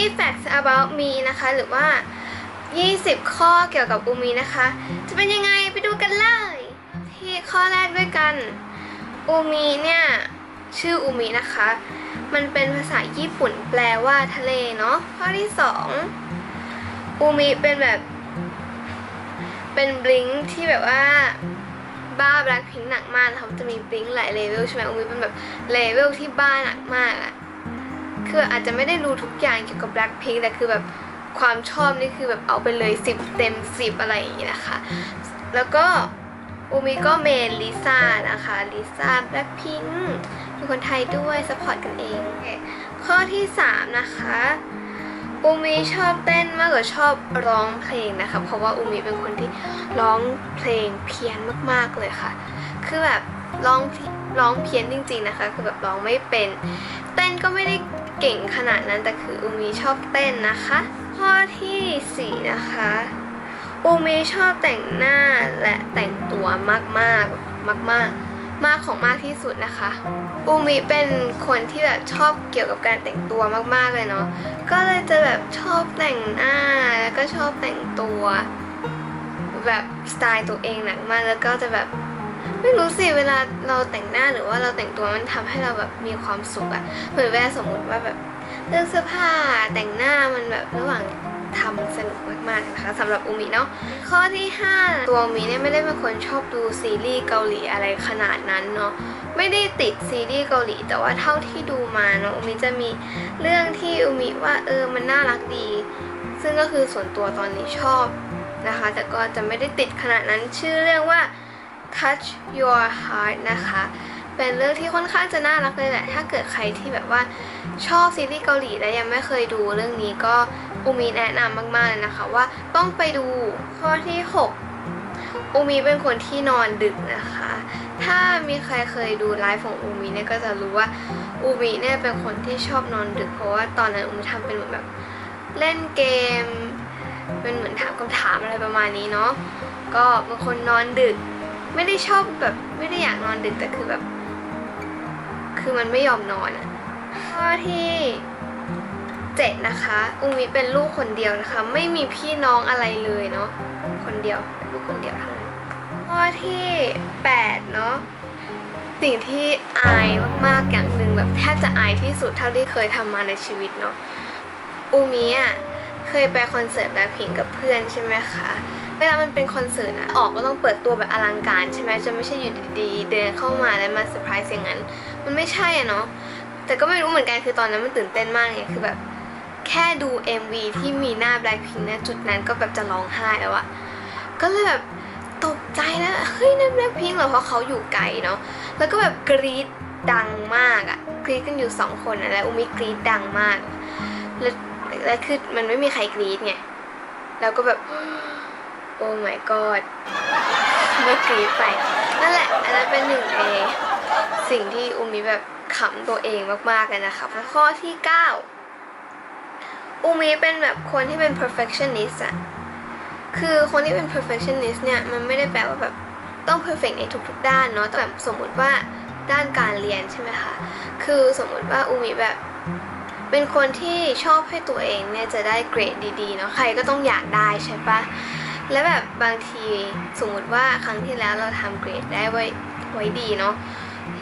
20 facts about me นะคะ หรือว่า 20 ข้อเกี่ยวกับอูมินะคะ จะเป็นยังไงไปดูกันเลย ที่ข้อแรกด้วยกัน อูมิเนี่ย ชื่ออูมินะคะ มันเป็นภาษาญี่ปุ่นแปลว่าทะเลเนาะ ข้อที่สองอูมิเป็นแบบ เป็นบลิงที่แบบว่าบ้าแบล็คพิงหนักมากนะคะมันจะมีบลิงหลายเลเวลใช่ไหมอูมิเป็นแบบเลเวลที่บ้าหนักมากอะ คืออาจจะไม่ได้รู้ทุกอย่างเกี่ยวกับแบล็คพิงแต่คือแบบความชอบนี่คือแบบเอาไปเลย 10 เต็ม 10 อะไรอย่างนี้นะคะ แล้วก็อูมิก็เมนลิซ่านะคะลิซ่าแบล็คพิงเป็นคนไทยด้วยสปอร์ตกันเอง ข้อที่ 3 นะคะอูมิชอบเต้นมากกว่าชอบร้องเพลงนะคะ เพราะว่าอูมิเป็นคนที่ร้องเพลงเพี้ยนมากๆเลยค่ะ คือแบบร้องร้องเพี้ยนจริง ๆนะคะ คือแบบร้องไม่เป็น เต้นก็ไม่ได้เก่งขนาดนั้นแต่คืออูมิชอบเต้นนะคะ ข้อทีสี่4นะคะอูมิชอบแต่งหน้าและแต่งตัวมากๆมากมากมากของมากที่สุดนะคะอูมิเป็นคนที่แบบชอบเกี่ยวกับการแต่งตัวมากๆเลยเนาะ ก็เลยจะแบบชอบแต่งหน้าแล้วก็ชอบแต่งตัว แบบสไตล์ตัวเองหนักมากแล้วก็จะแบบ ไม่รู้สิเวลาเราแต่งหน้าหรือว่าเราแต่งตัวมันทำให้เราแบบมีความสุขอะเหมือนเวลาสมมติว่าแบบเลือกเสื้อผ้าแต่งหน้ามันแบบระหว่างทำสนุกมากๆนะคะสำหรับอูมิเนาะข้อที่ 5 ตัวอูมิเนี่ยไม่ได้เป็นคนชอบดูซีรีส์เกาหลีอะไรขนาดนั้นเนาะไม่ได้ติดซีรีส์เกาหลี แต่ว่าเท่าที่ดูมาเนาะอูมิจะมีเรื่องที่อูมิว่าเออมันน่ารักดี ซึ่งก็คือส่วนตัวตอนนี้ชอบนะคะ แต่ก็จะไม่ได้ติดขนาดนั้นชื่อเรื่องว่า Touch Your Heart นะคะ เป็นเรื่องที่ค่อนข้างจะน่ารักเลยแหละ ถ้าเกิดใครที่แบบว่าชอบซีรีส์เกาหลีและยังไม่เคยดูเรื่องนี้ก็อูมีแนะนำมากๆเลยนะคะว่าต้องไปดูข้อที่ 6 อูมีเป็นคนที่นอนดึกนะคะ ถ้ามีใครเคยดูไลฟ์ของอูมีเนี่ยก็จะรู้ว่าอูมีเนี่ยเป็นคนที่ชอบนอนดึก เพราะว่าตอนนั้นอูมีทำเป็นเหมือนแบบเล่นเกม เป็นเหมือนถามคำถามอะไรประมาณนี้เนาะก็เป็นคนนอนดึก ไม่ได้ชอบแบบไม่ได้อยากนอนดึกแต่คือแบบ คือมันไม่ยอมนอนอะข้อที่เจ็ดนะคะอูมิเป็นลูกคนเดียวนะคะ ไม่มีพี่น้องอะไรเลยเนาะคนเดียวเป็นลูกคนเดียวเท่านั้นข้อที่แปดเนาะสิ่งที่อายมากๆอย่างหนึ่งแบบแทบจะอายที่สุดเท่าที่เคยทำมาในชีวิตเนาะอูมิอะ เคยไปคอนเสิร์ตแบล็คพิงกับเพื่อนใช่ไหมคะ เวลามันเป็นคอนเสิร์ตอะออกก็ต้องเปิดตัวแบบอลังการใช่ไหมจะไม่ใช่อยู่ดีๆเดินเข้ามาแล้วมาเซอร์ไพรส์อย่างนั้น มันไม่ใช่อะเนาะ แต่ก็ไม่รู้เหมือนกันคือตอนนั้นมันตื่นเต้นมากไงคือแบบแค่ดู MV ที่มีหน้า Blackpink นะจุดนั้นก็แบบจะร้องไห้แล้วอะก็เลยแบบตกใจนะเฮ้ยนั่น Blackpink เหรอเพราะเขาอยู่ไกลเนาะแล้วก็แบบกรี๊ดดังมากอะกรี๊ดกันอยู่สองคนอะแล้วอุมิกรี๊ดดังมาก แล้ว แล้วคือมันไม่มีใครกรี๊ดไงแล้วก็แบบ โอ้ my god ก็กรี๊ดไป นั่นแหละ อันนั้นเป็นหนึ่งในสิ่งที่อุมิแบบขำตัวเองมากๆเลยนะคะข้อที่ 9 อุมิเป็นแบบคนที่เป็น perfectionist อะคือคนที่เป็น perfectionist เนี่ย มันไม่ได้แปลว่าแบบต้อง perfect ในทุกๆด้านเนาะแต่แบบสมมุติว่าด้านการเรียนใช่ไหมคะ คือสมมุติว่าอุมิแบบ เป็นคนที่ชอบให้ตัวเองเนี่ยจะได้เกรดดีๆเนาะใครก็ต้องอยากได้ใช่ปะและแบบบางทีสมมติว่าครั้งที่แล้วเราทำเกรดได้ไว้ไว้ดีเนาะ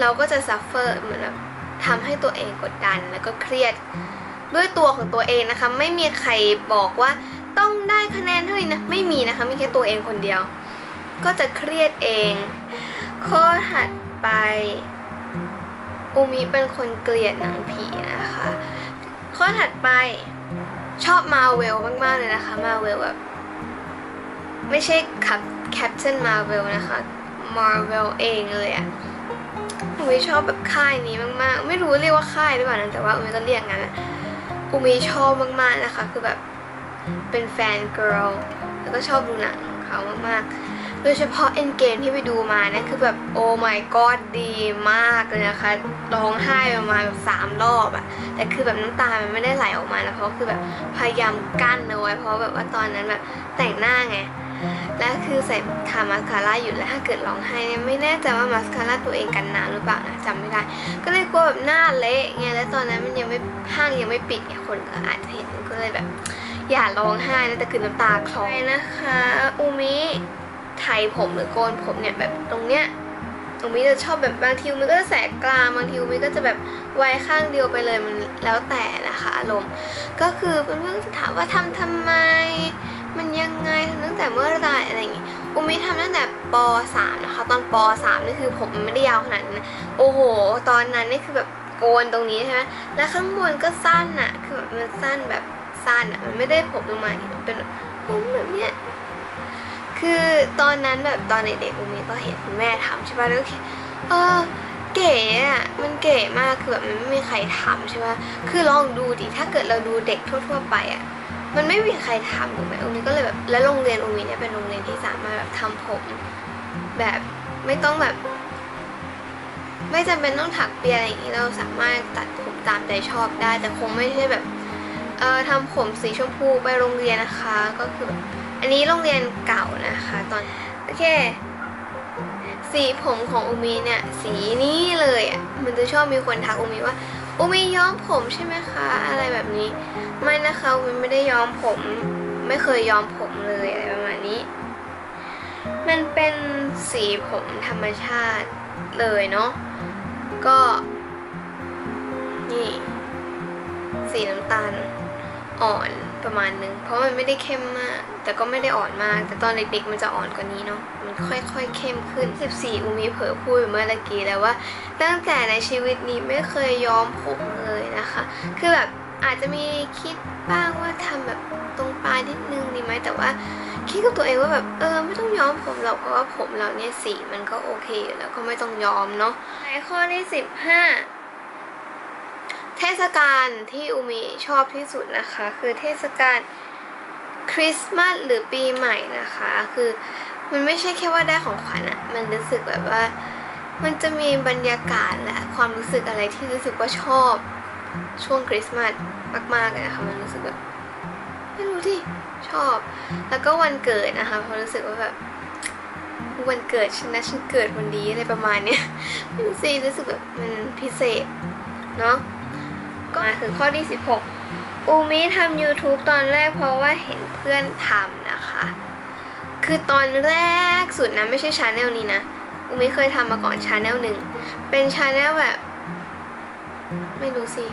เราก็จะซัฟเฟอร์เหมือนแบบทำให้ตัวเองกดดันแล้วก็เครียดด้วยตัวของตัวเองนะคะ ไม่มีใครบอกว่าต้องได้คะแนนเท่านี้นะไม่มีนะคะมีแค่ตัวเองคนเดียว ก็จะเครียดเอง ข้อถัดไปอูมิเป็นคนเกลียดหนังผีนะคะ ข้อถัดไปชอบมาเวลมากๆเลยนะคะมาเวลแบบไม่ใช่ขับแคป t นมาเวลนะคะมาเวลเองเลยอะอุมิชอบแบบค่ายนี้มากๆ ไม่รู้เรียกว่าค่ายหรือเปล่านะแต่ว่าอุมิก็เรียกงั้นอะอุมิชอบมากๆนะคะ คือแบบเป็นแฟนเกิร์ลแล้วก็ชอบดูหนังของเขามากๆ ดยเฉพาะเอ็นเกมที่ไปดูมานี่คือแบบโอ้ my god ดีมากเลยนะคะร้องไห้ประมาณสามรอบอะแต่คือแบบน้ำตามันไม่ได้ไหลออกมานะเพราะคือแบบพยายามกั้นเอาไว้เพราะแบบว่าตอนนั้นแบบแต่งหน้าไงและคือใส่ทามาสคาร่าอยู่แล้วถ้าเกิดร้องไห้เนี่ยไม่แน่ใจว่ามาสคาร่าตัวเองกันน้ำหรือเปล่านะจำไม่ได้ ก็เลยกลัวแบบหน้าเละไงแล้วตอนนั้นมันยังไม่ห้างยังไม่ปิดไงคนก็อาจจะเห็นก็เลยแบบ อย่าร้องไห้นะแต่คือน้ำตาคลอนะคะอูมิ ไถผมหรือโกนผมเนี่ยแบบตรงเนี้ยอูมิจะชอบแบบบางทีอูมิก็จะแสกกลางบางทีอูมิก็จะแบบไว้ข้างเดียวไปเลยมันแล้วแต่นะคะอารมณ์ก็คือเพื่อนๆจะถามว่าทำทำไม มันยังไงทำตั้งแต่เมื่อไหรอะไรอย่างงี้อูมิทำตั้งแต่ป .3 นะคะ ตอนป .3 นี่คือผมมันไม่ได้ยาวขนาดนั้นโอ้โห ตอนนั้นนี่คือแบบโกนตรงนี้ใช่ไหมแล้วข้างบนก็สั้นอะคือแบบมันสั้นแบบสั้นอะมันไม่ได้ผมลงมามันเป็นผมแบบเนี้ย คือตอนนั้นแบบตอนเด็กๆอูมิก็เห็นคุณแม่ทำใช่ป่ะแล้วก็คิดเออเก๋อะมันเก๋มากคือแบบมันไม่มีใครทำใช่ป่ะคือลองดูดิถ้าเกิดเราดูเด็กทั่วๆไปอะมันไม่มีใครทำถูกไหมอูมิก็เลยแบบแล้วโรงเรียนอูมิเนี่ยเป็นโรงเรียนที่สามารถแบบทำผม แบบไม่ต้องแบบ ไม่จำเป็นต้องถักเปียอะไรอย่างนี้เราสามารถตัดผมตามใจชอบได้ แต่คงไม่ใช่แบบเออทำผมสีชมพูไปโรงเรียนนะคะ ก็คือแบบ อันนี้โรงเรียนเก่านะคะตอนโอเค สีผมของอูมิเนี่ยสีนี้เลยอะมันจะชอบมีคนทักอูมิว่าอูมิย้อมผมใช่ไหมคะ อะไรแบบนี้ ไม่นะคะอูมิไม่ได้ย้อมผม ไม่เคยย้อมผมเลยอะไรประมาณนี้ มันเป็นสีผมธรรมชาติเลยเนาะก็นี่สีน้ำตาลอ่อนประมาณนึง เพราะมันไม่ได้เข้มมาก แต่ก็ไม่ได้อ่อนมาก แต่ตอนเด็กๆมันจะอ่อนกว่านี้เนาะ มันค่อยๆเข้มขึ้น 14 อูมีเผอพูดเมื่อตะกี้แล้วว่า ตั้งแต่ในชีวิตนี้ไม่เคยย้อมผมเลยนะคะ คือแบบอาจจะมีคิดบ้างว่าทำแบบตรงปลายนิดนึงดีไหมแต่ว่าคิดกับตัวเองว่าแบบเออไม่ต้องย้อมผมหรอกเพราะว่าผมเราเนี่ยสีมันก็โอเคแล้วก็ไม่ต้องย้อมเนาะในข้อที่สิบห้าเทศกาลที่อูมิชอบที่สุดนะคะ คือเทศกาล คริสต์มาสหรือปีใหม่นะคะ คือมันไม่ใช่แค่ว่าได้ของขวัญอะมันรู้สึกแบบว่า มันจะมีบรรยากาศและความรู้สึกอะไรที่รู้สึกว่าชอบ ช่วงคริสต์มาสมากๆเลยนะคะมันรู้สึกแบบไม่รู้ที่ชอบ แล้วก็วันเกิดนะคะเพราะรู้สึกว่าแบบวันเกิดฉันนะฉันเกิดวันนี้อะไรประมาณเนี้ยไม่รู้สิรู้สึกแบบมันพิเศษเนาะก็มาถึงข้อที่ 16 อูมิทำ YouTube ตอนแรกเพราะว่าเห็นเพื่อนทำนะคะ คือตอนแรกสุดนะไม่ใช่ชาแนลนี้นะ อูมิเคยทำมาก่อนชาแนลหนึ่ง เป็นชาแนลแบบ ไม่รู้สิ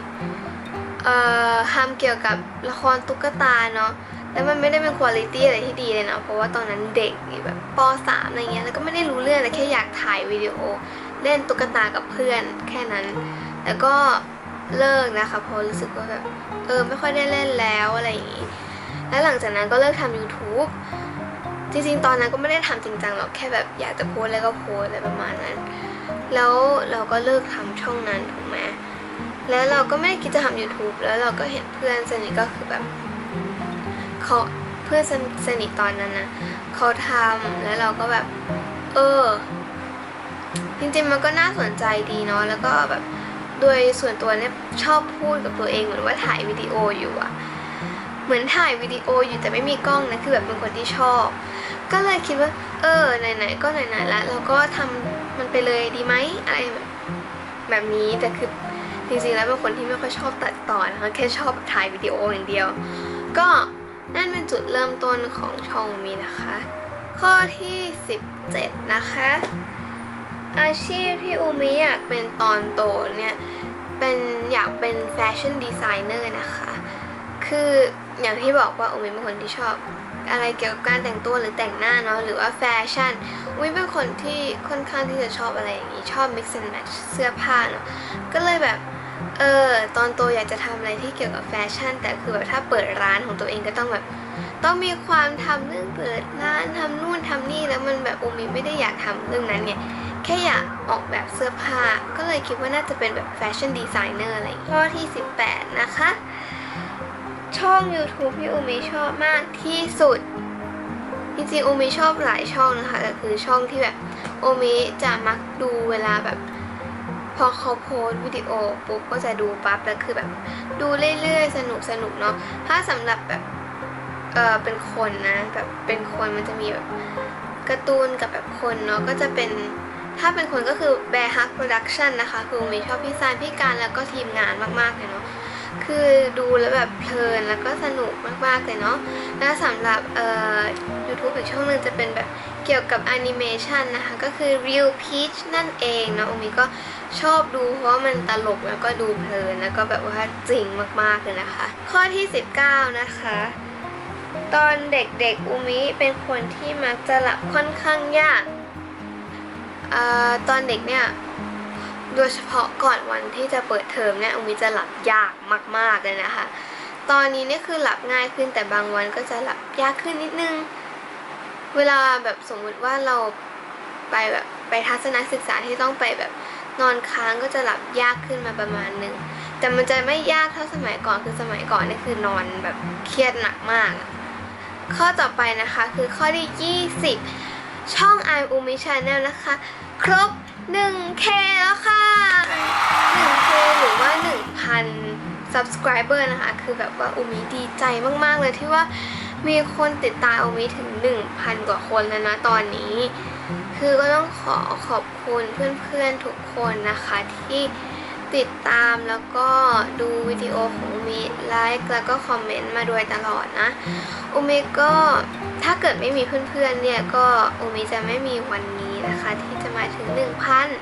เอ่อทำเกี่ยวกับละครตุ๊กตาเนาะแล้วมันไม่ได้เป็นคุณภาพอะไรที่ดีเลยนะเพราะว่าตอนนั้นเด็กแบบป .3 อะไรเงี้ยแล้วก็ไม่ได้รู้เรื่องแต่แค่อยากถ่ายวิดีโอ เล่นตุ๊กตากับเพื่อนแค่นั้น แล้วก็ เลิกนะคะเพราะรู้สึกว่าแบบเออไม่ค่อยได้เล่นแล้วอะไรอย่างงี้ แล้วหลังจากนั้นก็เลิกทำ YouTube จริงๆ ตอนนั้นก็ไม่ได้ทำจริงจังหรอกแค่แบบอยากจะโพสแล้วก็โพสอะไรประมาณนั้น แล้วเราก็เลิกทำช่องนั้นถูกไหมแล้วเราก็ไม่ได้คิดจะทำ YouTube แล้วเราก็เห็นเพื่อนสนิทก็คือแบบเขาเพื่อนสนิทตอนนั้นนะเขาทำแล้วเราก็แบบ เออ จริงๆมันก็น่าสนใจดีเนาะแล้วก็แบบ โดยส่วนตัวเนี่ยชอบพูดกับตัวเองเหมือนว่าถ่ายวิดีโออยู่อะเหมือนถ่ายวิดีโออยู่แต่ไม่มีกล้องนะคือแบบเป็นคนที่ชอบ ก็เลยคิดว่า เออไหนๆก็ไหนๆแล้วเราก็ทำมันไปเลยดีไหมอะไรแบบแบบนี้แต่คือจริงๆแล้วเป็นคนที่ไม่ค่อยชอบตัดต่อนะคะแค่ชอบถ่ายวิดีโออย่างเดียว ก็นั่นเป็นจุดเริ่มต้นของช่องมีนะคะ ข้อที่ 17 นะคะ อาชีพที่อูมิอยากเป็นตอนโตเนี่ยเป็นอยากเป็นแฟชั่นดีไซเนอร์นะคะ คืออย่างที่บอกว่าอูมิเป็นคนที่ชอบอะไรเกี่ยวกับการแต่งตัวหรือแต่งหน้าเนาะหรือว่าแฟชั่นอูมิเป็นคนที่ค่อนข้างที่จะชอบอะไรอย่างนี้ชอบ mix and match เสื้อผ้าเนาะก็เลยแบบเออตอนโตอยากจะทำอะไรที่เกี่ยวกับแฟชั่น แต่คือแบบถ้าเปิดร้านของตัวเองก็ต้องแบบ ต้องมีความทำเรื่องเปิดร้านทำนู่นทำนี่แล้วมันแบบอูมิไม่ได้อยากทำเรื่องนั้นไง แค่อยากออกแบบเสื้อผ้า ก็เลยคิดว่าน่าจะเป็นแบบแฟชั่นดีไซเนอร์อะไรอย่างเงี้ยข้อที่ 18 นะคะ ช่อง YouTube ที่อูมิชอบมากที่สุด จริงๆอูมิชอบหลายช่องนะคะแต่คือช่องที่แบบอูมิจะมักดูเวลาแบบพอเขาโพสวิดีโอปุ๊บก็จะดูปั๊บแล้วคือแบบดูเรื่อยๆ สนุกสนุกๆเนาะถ้าสำหรับแบบเออเป็นคนนะแบบเป็นคนมันจะมีแบบการ์ตูนกับแบบคนเนาะก็จะเป็น ถ้าเป็นคนก็คือ Bear Hug Production นะคะ คือมีชอบพี่ซานพี่การแล้วก็ทีมงานมากๆเลยเนาะคือดูแล้วแบบเพลินแล้วก็สนุกมากๆเลยเนาะแล้วสำหรับเอ่อ YouTube อีกช่องหนึ่งจะเป็นแบบเกี่ยวกับแอนิเมชันนะคะ ก็คือ Real Peach นั่นเองเนาะอมิก็ชอบดูเพราะว่ามันตลกแล้วก็ดูเพลินแล้วก็แบบว่าจริงมากๆเลยนะคะ ข้อที่ 19 นะคะตอนเด็กๆ อุมิเป็นคนที่มักจะหลับค่อนข้างยาก ตอนเด็กเนี่ย โดยเฉพาะก่อนวันที่จะเปิดเทอมเนี่ยอุมิจะหลับยากมากๆเลยนะคะ ตอนนี้เนี่ยคือหลับง่ายขึ้นแต่บางวันก็จะหลับยากขึ้นนิดนึง เวลาแบบสมมุติว่าเราไปแบบไปทัศนศึกษาที่ต้องไปแบบนอนค้างก็จะหลับยากขึ้นมาประมาณหนึ่งแต่มันจะไม่ยากเท่าสมัยก่อนคือสมัยก่อนนี่คือนอนแบบเครียดหนักมาก ข้อต่อไปนะคะคือข้อที่ 20 ช่อง i u m i Channel นะคะ ครบ 1K แล้วค่ะ 1K หรือว่า 1,000 subscriber นะคะ คือแบบว่าอุมิดีใจมาก ๆ เลยที่ว่ามีคนติดตามอุมิถึง 1,000 กว่าคนแล้วนะตอนนี้ คือก็ต้องขอขอบคุณเพื่อน ๆ ทุกคนนะคะที่ติดตามแล้วก็ดูวิดีโอของอุมิไลค์แล้วก็คอมเมนต์มาโดยตลอดนะ อุมิก็ ถ้าเกิดไม่มีเพื่อนๆเนี่ยก็อุมิจะไม่มีวันนี้นะคะ ที่จะมาถึง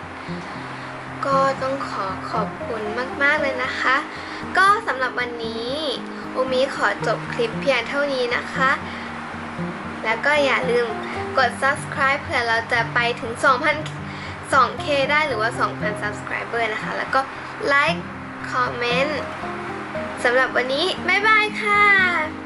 1,000 ก็ต้องขอขอบคุณมากๆเลยนะคะ ก็สำหรับวันนี้อุมิขอจบคลิปเพียงเท่านี้นะคะ แล้วก็อย่าลืมกด subscribe เผื่อเราจะไปถึง 2,000 2k ได้หรือว่า 2,000 subscriber นะคะ แล้วก็ like comment สำหรับวันนี้ บ๊ายบายค่ะ